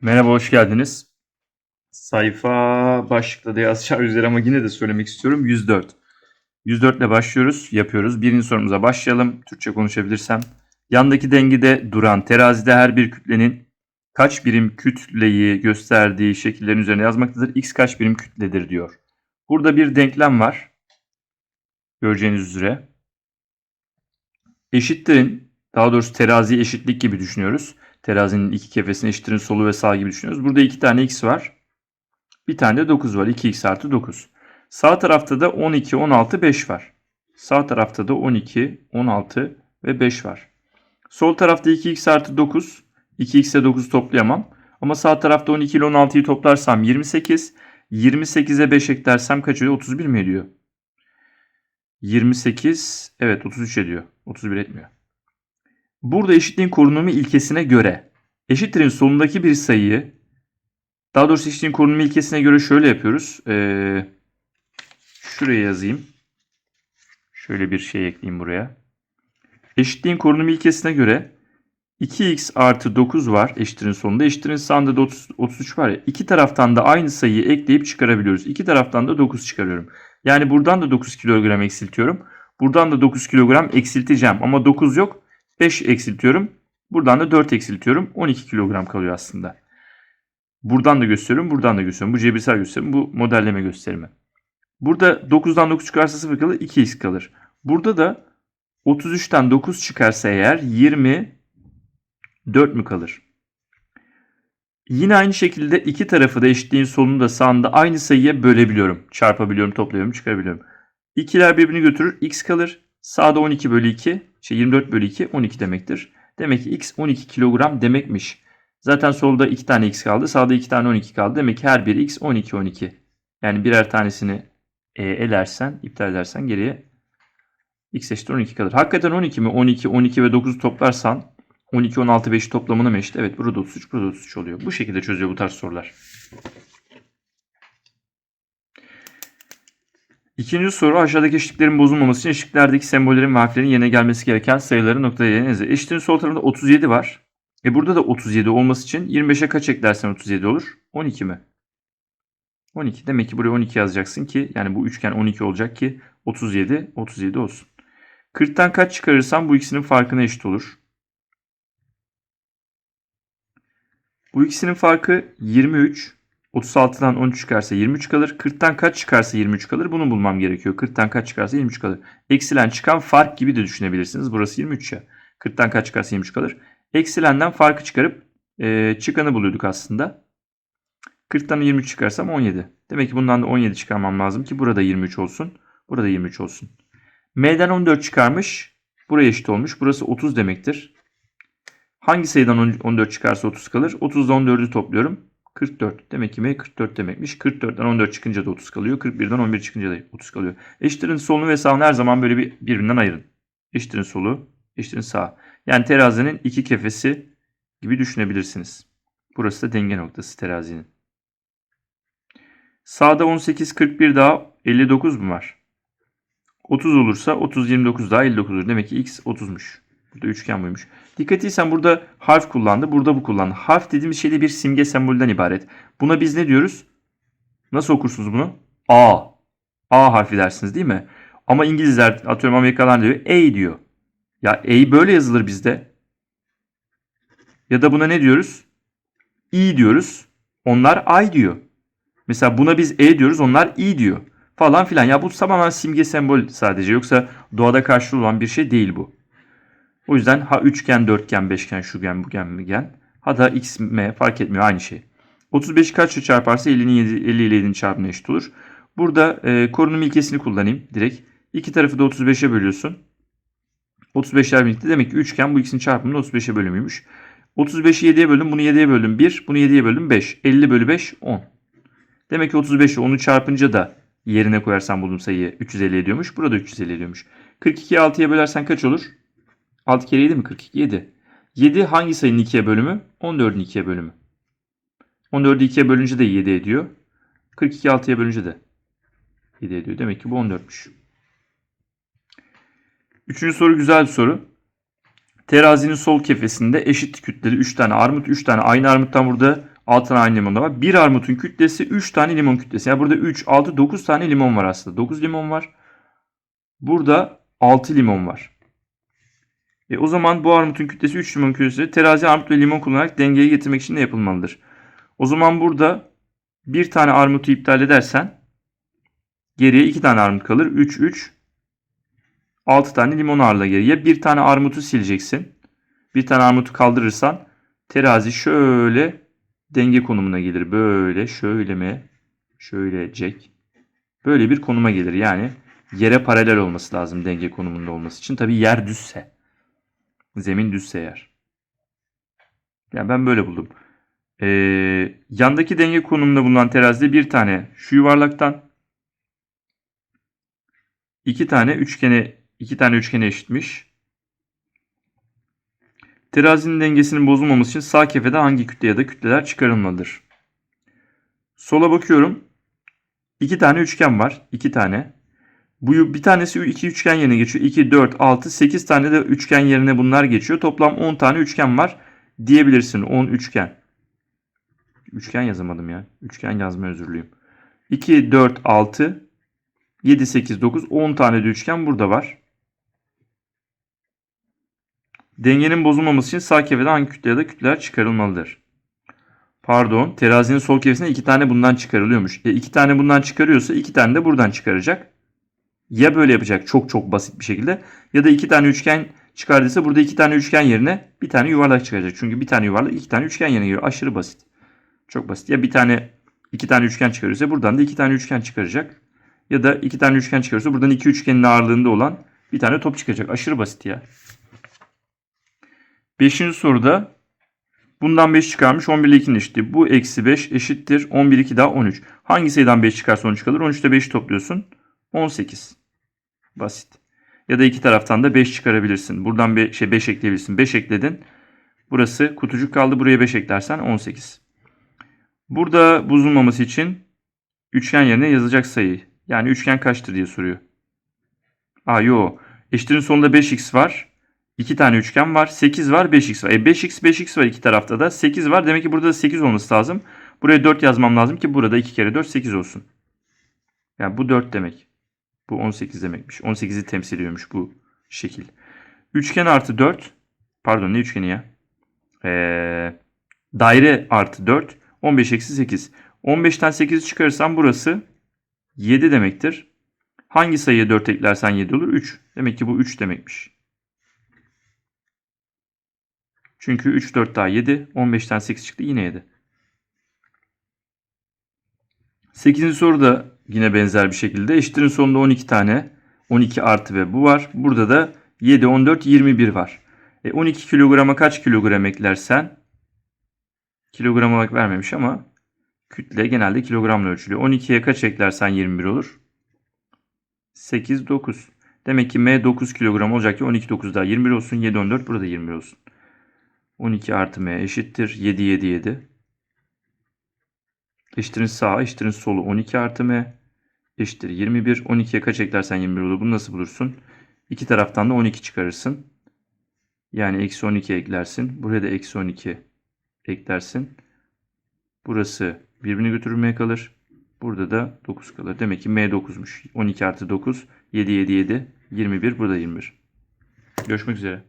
Merhaba, hoş geldiniz. Sayfa başlıkta da yazacağı üzere ama yine de söylemek istiyorum. 104. 104 ile başlıyoruz, yapıyoruz. Birinci sorumuza başlayalım. Türkçe konuşabilirsem. Yandaki dengede duran terazide her bir kütlenin kaç birim kütleyi gösterdiği şekillerin üzerine yazmaktadır. X kaç birim kütledir diyor. Burada bir denklem var. Göreceğiniz üzere. Eşittirin, daha doğrusu terazi eşitlik gibi düşünüyoruz. Terazinin iki kefesini eşittirin solu ve sağ gibi düşünüyoruz. Burada iki tane x var. Bir tane de 9 var. 2x artı 9. Sağ tarafta da 12, 16, 5 var. Sağ tarafta da 12, 16 ve 5 var. Sol tarafta 2x artı 9. 2x ile 9 toplayamam. Ama sağ tarafta 12 ile 16'yı toplarsam 28. 28'e 5 eklersem kaç ediyor? 31 mi ediyor? 28, evet 33 ediyor. 31 etmiyor. Burada eşitliğin korunumu ilkesine göre eşittirin sonundaki bir sayıyı daha doğrusu eşitliğin korunumu ilkesine göre şöyle yapıyoruz. Ee, şuraya yazayım. Şöyle bir şey ekleyeyim buraya. Eşitliğin korunumu ilkesine göre 2x artı 9 var eşittirin sonunda. Eşittirin sağında da 30, 33 var ya. İki taraftan da aynı sayıyı ekleyip çıkarabiliyoruz. İki taraftan da 9 çıkarıyorum. Yani buradan da 9 kilogram eksiltiyorum. Buradan da 9 kilogram eksilteceğim. Ama 9 yok. 5 eksiltiyorum. Buradan da 4 eksiltiyorum. 12 kilogram kalıyor aslında. Buradan da gösteriyorum. Buradan da gösteriyorum. Bu cebirsel gösterim. Bu modelleme gösterimi. Burada 9'dan 9 çıkarsa 0 kalır. 2x kalır. Burada da 33'ten 9 çıkarsa eğer 24 mü kalır? Yine aynı şekilde iki tarafı da eşitliğin solunda sağında aynı sayıya bölebiliyorum. Çarpabiliyorum, toplayabiliyorum, çıkarabiliyorum. İkiler birbirini götürür. X kalır. Sağda 12 bölü 2, şey 24 bölü 2 12 demektir. Demek ki x 12 kilogram demekmiş. Zaten solda 2 tane x kaldı. Sağda 2 tane 12 kaldı. Demek ki her bir x 12 12. Yani birer tanesini e, elersen, iptal edersen geriye x eşittir 12 kalır. Hakikaten 12 mi? 12, 12 ve 9'u toplarsan 12, 16, 5 toplamına mı eşit? Evet burada 33, burada 33 oluyor. Bu şekilde çözüyor bu tarz sorular. İkinci soru aşağıdaki eşitliklerin bozulmaması için eşitliklerdeki sembollerin ve harflerin yerine gelmesi gereken sayıların noktaya yerine yazı. Eşitliğin sol tarafında 37 var. E burada da 37 olması için 25'e kaç eklersen 37 olur? 12 mi? 12. Demek ki buraya 12 yazacaksın ki yani bu üçgen 12 olacak ki 37 37 olsun. 40'tan kaç çıkarırsam bu ikisinin farkına eşit olur. Bu ikisinin farkı 23. 36'dan 13 çıkarsa 23 kalır. 40'tan kaç çıkarsa 23 kalır. Bunu bulmam gerekiyor. 40'tan kaç çıkarsa 23 kalır. Eksilen çıkan fark gibi de düşünebilirsiniz. Burası 23 ya. 40'tan kaç çıkarsa 23 kalır. Eksilenden farkı çıkarıp e, çıkanı buluyorduk aslında. 40'tan 23 çıkarsam 17. Demek ki bundan da 17 çıkarmam lazım ki burada 23 olsun. Burada 23 olsun. M'den 14 çıkarmış. Buraya eşit olmuş. Burası 30 demektir. Hangi sayıdan 14 çıkarsa 30 kalır? 30'da 14'ü topluyorum. 44. Demek ki M 44 demekmiş. 44'ten 14 çıkınca da 30 kalıyor. 41'den 11 çıkınca da 30 kalıyor. Eşitlerin solunu ve sağını her zaman böyle bir birbirinden ayırın. Eşitlerin solu, eşitlerin sağ. Yani terazinin iki kefesi gibi düşünebilirsiniz. Burası da denge noktası terazinin. Sağda 18, 41 daha 59 mu var? 30 olursa 30, 29 daha 59 olur. Demek ki x 30'muş. Burada üçgen buymuş. Dikkat etsen burada harf kullandı. Burada bu kullandı. Harf dediğimiz şey de bir simge sembolden ibaret. Buna biz ne diyoruz? Nasıl okursunuz bunu? A. A harfi dersiniz değil mi? Ama İngilizler atıyorum Amerikalılar diyor. A diyor. Ya A böyle yazılır bizde. Ya da buna ne diyoruz? I diyoruz. Onlar I diyor. Mesela buna biz E diyoruz. Onlar I diyor. Falan filan. Ya bu tamamen simge sembol sadece. Yoksa doğada karşılığı olan bir şey değil bu. O yüzden ha üçgen, dörtgen, beşgen, şugen, bugen, bugen. Ha da x, m fark etmiyor aynı şey. 35'i kaçla çarparsa 50'nin 7, 50 ile 7'nin çarpımına eşit olur. Burada e, korunum ilkesini kullanayım direkt. İki tarafı da 35'e bölüyorsun. 35'ler birlikte demek ki üçgen bu ikisinin çarpımının 35'e bölümüymüş. 35'i 7'ye böldüm. Bunu 7'ye böldüm 1. Bunu 7'ye böldüm 5. 50 bölü 5 10. Demek ki 35'i 10'u çarpınca da yerine koyarsan bulduğum sayıyı 350 ediyormuş. Burada 350 ediyormuş. 42'yi 6'ya bölersen kaç olur? 6 kere 7 mi? 42. 7. 7 hangi sayının 2'ye bölümü? 14'ün 2'ye bölümü. 14'ü 2'ye bölünce de 7 ediyor. 42 6'ya bölünce de 7 ediyor. Demek ki bu 14'müş. Üçüncü soru güzel bir soru. Terazinin sol kefesinde eşit kütleli 3 tane armut. 3 tane aynı armuttan burada 6 tane aynı limonda var. Bir armutun kütlesi 3 tane limon kütlesi. Yani burada 3, 6, 9 tane limon var aslında. 9 limon var. Burada 6 limon var. E o zaman bu armutun kütlesi 3 limon kütlesi terazi armut ve limon kullanarak dengeye getirmek için ne yapılmalıdır? O zaman burada bir tane armutu iptal edersen geriye 2 tane armut kalır. 3, 3, 6 tane limon ağırla geriye. Bir tane armutu sileceksin. Bir tane armutu kaldırırsan terazi şöyle denge konumuna gelir. Böyle şöyle mi? Şöylecek. Böyle bir konuma gelir. Yani yere paralel olması lazım denge konumunda olması için. Tabi yer düzse. Zemin düzse eğer. Yani ben böyle buldum. Ee, yandaki denge konumunda bulunan terazide bir tane şu yuvarlaktan iki tane üçgene iki tane üçgene eşitmiş. Terazinin dengesinin bozulmaması için sağ kefede hangi kütle ya da kütleler çıkarılmalıdır? Sola bakıyorum. İki tane üçgen var. iki tane. Bu bir tanesi iki üçgen yerine geçiyor. 2, 4, 6, 8 tane de üçgen yerine bunlar geçiyor. Toplam 10 tane üçgen var diyebilirsin. 10 üçgen. Üçgen yazamadım ya. Üçgen yazma özürlüyüm. 2, 4, 6, 7, 8, 9, 10 tane de üçgen burada var. Dengenin bozulmaması için sağ kefede hangi kütle ya da kütleler çıkarılmalıdır? Pardon. Terazinin sol kefesine iki tane bundan çıkarılıyormuş. E iki tane bundan çıkarıyorsa iki tane de buradan çıkaracak. Ya böyle yapacak çok çok basit bir şekilde ya da iki tane üçgen çıkardıysa burada iki tane üçgen yerine bir tane yuvarlak çıkacak. Çünkü bir tane yuvarlak iki tane üçgen yerine giriyor. Aşırı basit. Çok basit. Ya bir tane iki tane üçgen çıkarıyorsa buradan da iki tane üçgen çıkaracak. Ya da iki tane üçgen çıkarıyorsa buradan iki üçgenin ağırlığında olan bir tane top çıkacak. Aşırı basit ya. Beşinci soruda bundan 5 çıkarmış 11 ile 2'nin eşitliği. Bu eksi 5 eşittir 11 2 daha 13. Hangi sayıdan 5 çıkarsa 13 kalır? 13'te 5 topluyorsun. 18. Basit. Ya da iki taraftan da 5 çıkarabilirsin. Buradan 5, şey 5 ekleyebilirsin. 5 ekledin. Burası kutucuk kaldı. Buraya 5 eklersen 18. Burada bozulmaması için üçgen yerine yazacak sayı. Yani üçgen kaçtır diye soruyor. Aa yo. Eşitliğin sonunda 5x var. 2 tane üçgen var. 8 var. 5x var. E 5x 5x var iki tarafta da. 8 var. Demek ki burada da 8 olması lazım. Buraya 4 yazmam lazım ki burada 2 kere 4 8 olsun. Yani bu 4 demek. Bu 18 demekmiş. 18'i temsil ediyormuş bu şekil. Üçgen artı 4. Pardon ne üçgeni ya? Ee, daire artı 4. 15 eksi 8. 15'ten 8'i çıkarırsam burası 7 demektir. Hangi sayıya 4 eklersen 7 olur? 3. Demek ki bu 3 demekmiş. Çünkü 3, 4 daha 7. 15'ten 8 çıktı yine 7. 8. soruda yine benzer bir şekilde eşitlerin sonunda 12 tane 12 artı ve bu var. Burada da 7, 14, 21 var. E 12 kilograma kaç kilogram eklersen kilogram olarak vermemiş ama kütle genelde kilogramla ölçülüyor. 12'ye kaç eklersen 21 olur? 8, 9. Demek ki M 9 kilogram olacak ki 12, 9 daha 21 olsun. 7, 14 burada 21 olsun. 12 artı M eşittir. 7, 7, 7. Eşittirin sağ, eşittirin solu 12 artı M eşittir 21. 12'ye kaç eklersen 21 olur. Bunu nasıl bulursun? İki taraftan da 12 çıkarırsın. Yani eksi 12 eklersin. Buraya da eksi 12 eklersin. Burası birbirini götürmeye kalır. Burada da 9 kalır. Demek ki M 9'muş. 12 artı 9. 7, 7, 7. 21. Burada 21. Görüşmek üzere.